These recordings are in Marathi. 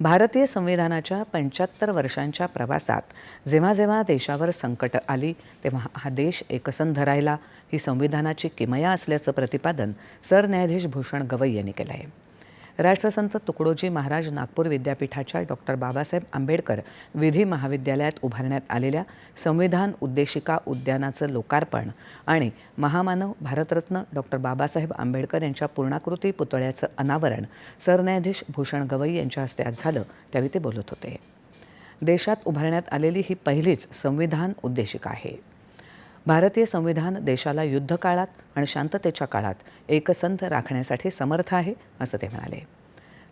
भारतीय संविधानाच्या पंच्याहत्तर वर्षांच्या प्रवासात जेव्हा जेव्हा देशावर संकट आली तेव्हा हा देश एकसंध राहिला. ही संविधानाची किमया असल्याचं प्रतिपादन सरन्यायाधीश भूषण गवई यांनी केलं आहे. राष्ट्रसंत तुकडोजी महाराज नागपूर विद्यापीठाच्या डॉक्टर बाबासाहेब आंबेडकर विधी महाविद्यालयात उभारण्यात आलेल्या संविधान उद्देशिका उद्यानाचं लोकार्पण आणि महामानव भारतरत्न डॉक्टर बाबासाहेब आंबेडकर यांच्या पूर्णाकृती पुतळ्याचं अनावरण सरन्यायाधीश भूषण गवई यांच्या हस्ते आज झालं त्यावेळी ते बोलत होते. देशात उभारण्यात आलेली ही पहिलीच संविधान उद्देशिका आहे. भारतीय संविधान देशाला युद्धकाळात आणि शांततेच्या काळात एकसंध राखण्यासाठी समर्थ आहे असं ते म्हणाले.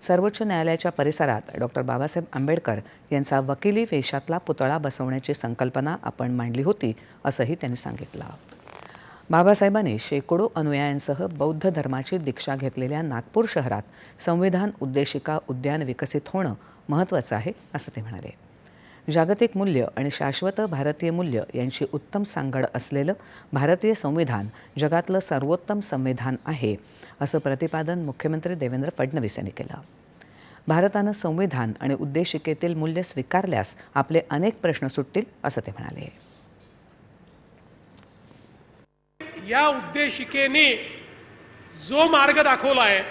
सर्वोच्च न्यायालयाच्या परिसरात डॉक्टर बाबासाहेब आंबेडकर यांचा वकिली वेशातला पुतळा बसवण्याची संकल्पना आपण मांडली होती असंही त्यांनी सांगितलं. बाबासाहेबांनी शेकडो अनुयायांसह बौद्ध धर्माची दीक्षा घेतलेल्या नागपूर शहरात संविधान उद्देशिका उद्यान विकसित होणं महत्त्वाचं आहे असं ते म्हणाले. जागतिक मूल्य आणि शाश्वत भारतीय मूल्य यांची उत्तम सांगड असलेलं भारतीय संविधान जगातलं सर्वोत्तम संविधान आहे असं प्रतिपादन मुख्यमंत्री देवेंद्र फडणवीस यांनी केलं. भारतानं संविधान आणि उद्देशिकेतील मूल्य स्वीकारल्यास आपले अनेक प्रश्न सुटतील असं ते म्हणाले. या उद्देशिकेने जो मार्ग दाखवला आहे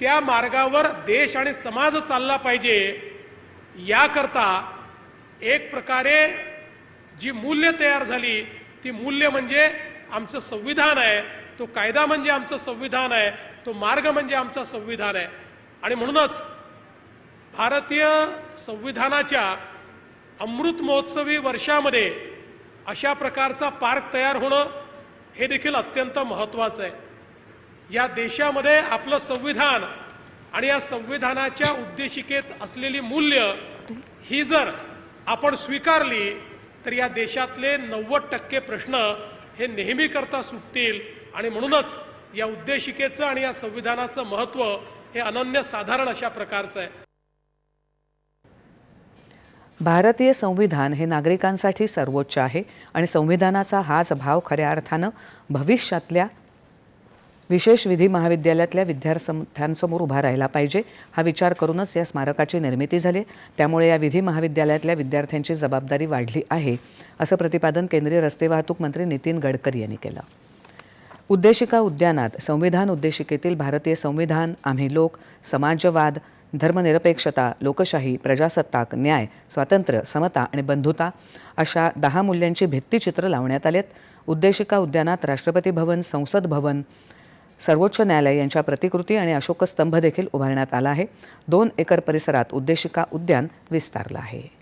त्या मार्गावर देश आणि समाज चालला पाहिजे याकरता एक प्रकारे जी मूल्य तयार झाली ती मूल्य म्हणजे आमचं संविधान आहे. तो कायदा म्हणजे आमचं संविधान आहे. तो मार्ग म्हणजे आमचं संविधान आहे. आणि म्हणूनच भारतीय संविधानाच्या अमृत महोत्सवी वर्षामध्ये अशा प्रकारचा पार्क तयार होणं हे देखील अत्यंत महत्त्वाचं आहे. या देशामध्ये आपलं संविधान आणि या संविधानाच्या उद्देशिकेत असलेली मूल्य ही जर आपण स्वीकारली तर या देशातले नव्वद टक्के प्रश्न हे नेहमी करता सुटतील. आणि म्हणूनच या उद्देशिकेचं आणि या संविधानाचं महत्त्व हे अनन्य साधारण अशा प्रकारचं आहे. भारतीय संविधान हे नागरिकांसाठी सर्वोच्च आहे आणि संविधानाचा हाच भाव खऱ्या अर्थानं भविष्यातल्या विशेष विधी महाविद्यालयातल्या विद्यार्थ्यांसमोर उभा राहिला पाहिजे. हा विचार करूनच या स्मारकाची निर्मिती झाली. त्यामुळे या विधी महाविद्यालयातल्या विद्यार्थ्यांची जबाबदारी वाढली आहे असं प्रतिपादन केंद्रीय रस्ते वाहतूक मंत्री नितीन गडकरी यांनी केलं. उद्देशिका उद्यानात संविधान उद्देशिकेतील भारतीय संविधान आम्ही लोक समाजवाद धर्मनिरपेक्षता लोकशाही प्रजासत्ताक न्याय स्वातंत्र्य समता आणि बंधुता अशा दहा मूल्यांची भित्तीचित्र लावण्यात आलेत. उद्देशिका उद्यानात राष्ट्रपती भवन संसद भवन सर्वोच्च न्यायालय यांच्या प्रतिकृती आणि अशोकस्तंभ देखील उभारण्यात आला आहे. दोन एकर परिसरात उद्देशिका उद्यान विस्तारलं आहे.